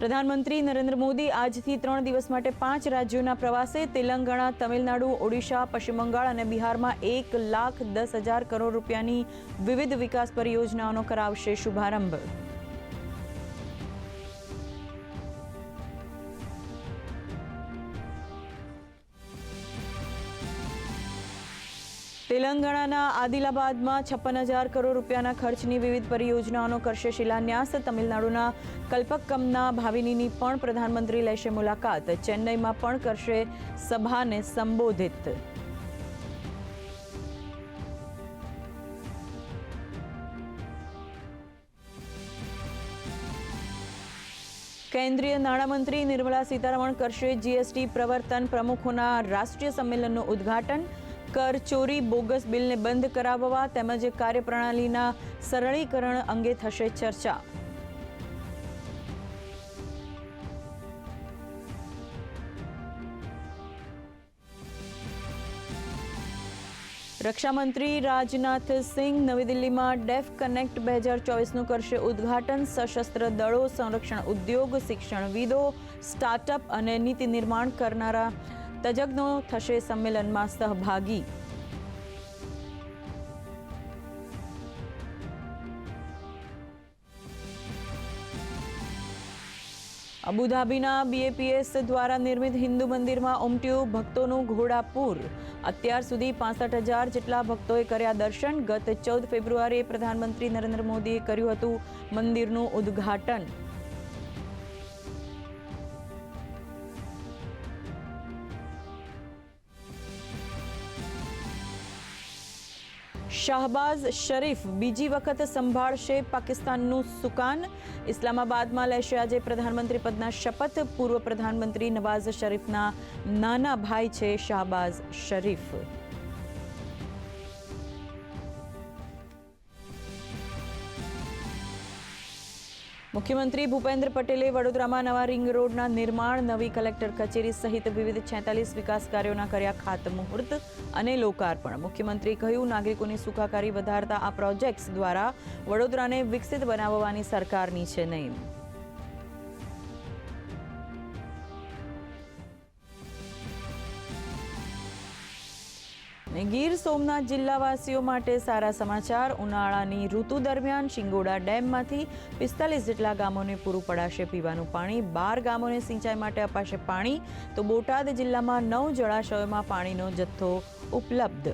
પ્રધાનમંત્રી નરેન્દ્ર મોદી આજથી ત્રણ દિવસ માટે પાંચ રાજ્યોના પ્રવાસે તેલંગાણા, તમિલનાડુ, ઓડિશા, પશ્ચિમ બંગાળ અને બિહારમાં એક લાખ દસ હજાર કરોડ રૂપિયાની વિવિધ વિકાસ પરિયોજનાઓનો કરાવશે શુભારંભ. તેલંગાણાના આદિલાબાદમાં છપ્પન હજાર કરોડ રૂપિયાના ખર્ચની વિવિધ પરિયોજનાઓનો કરશે શિલાન્યાસ. તમિલનાડુના કલ્પક્કમના ભાવિનીની પણ પ્રધાનમંત્રી લેશે મુલાકાત. ચેન્નઈમાં પણ કરશે સભાને સંબોધિત. કેન્દ્રીય નાણામંત્રી નિર્મલા સીતારમણ કરશે જીએસટી પ્રવર્તન પ્રમુખોના રાષ્ટ્રીય સંમેલનનું ઉદ્ઘાટન. કર ચોરી બોગસ બિલને બંધ કરાવવા તેમજ કાર્યપ્રણાલીના સરળીકરણ અંગે થશે ચર્ચા. રક્ષામંત્રી રાજનાથ સિંહ નવી દિલ્હીમાં ડેફ કનેક્ટ બે હજાર ચોવીસનું કરશે ઉદ્ઘાટન. સશસ્ત્ર દળો, સંરક્ષણ ઉદ્યોગ, શિક્ષણવિદો, સ્ટાર્ટઅપ અને નીતિ નિર્માણ કરનારા તજજ્ઞો થશે સંમેલનમાં સહભાગી. અબુધાબીના બીએપીએસ દ્વારા નિર્મિત હિન્દુ મંદિરમાં ઉમટ્યું ભક્તોનું ઘોડાપૂર. અત્યાર સુધી પાસઠ હજાર જેટલા ભક્તોએ કર્યા દર્શન. ગત ચૌદ ફેબ્રુઆરીએ પ્રધાનમંત્રી નરેન્દ્ર મોદીએ કર્યું હતું મંદિરનું ઉદ્ઘાટન. શાહબાઝ શરીફ બીજી વખત સંભાળશે પાકિસ્તાનનું સુકાન. ઇસ્લામાબાદમાં લેશે આજે પ્રધાનમંત્રી પદના શપથ. પૂર્વ પ્રધાનમંત્રી નવાઝ શરીફના નાના ભાઈ છે શાહબાઝ શરીફ. મુખ્યમંત્રી ભૂપેન્દ્ર પટેલે વડોદરામાં નવા રિંગ રોડના નિર્માણ, નવી કલેક્ટર કચેરી સહિત વિવિધ છેતાલીસ વિકાસ કાર્યોના કર્યા ખાતમુહૂર્ત અને લોકાર્પણ. મુખ્યમંત્રી કહ્યું, નાગરિકોની સુખાકારી વધારતા આ પ્રોજેક્ટ્સ દ્વારા વડોદરાને વિકસિત બનાવવાની સરકારની છે નહીં અને ગીર સોમનાથ જિલ્લાવાસીઓ માટે સારા સમાચાર. ઉનાળાની ઋતુ દરમિયાન શિંગોડા ડેમમાંથી પિસ્તાલીસ જેટલા ગામોને પૂરું પડાશે પીવાનું પાણી. બાર ગામોને સિંચાઈ માટે અપાશે પાણી. તો બોટાદ જિલ્લામાં નવ જળાશયોમાં પાણીનો જથ્થો ઉપલબ્ધ.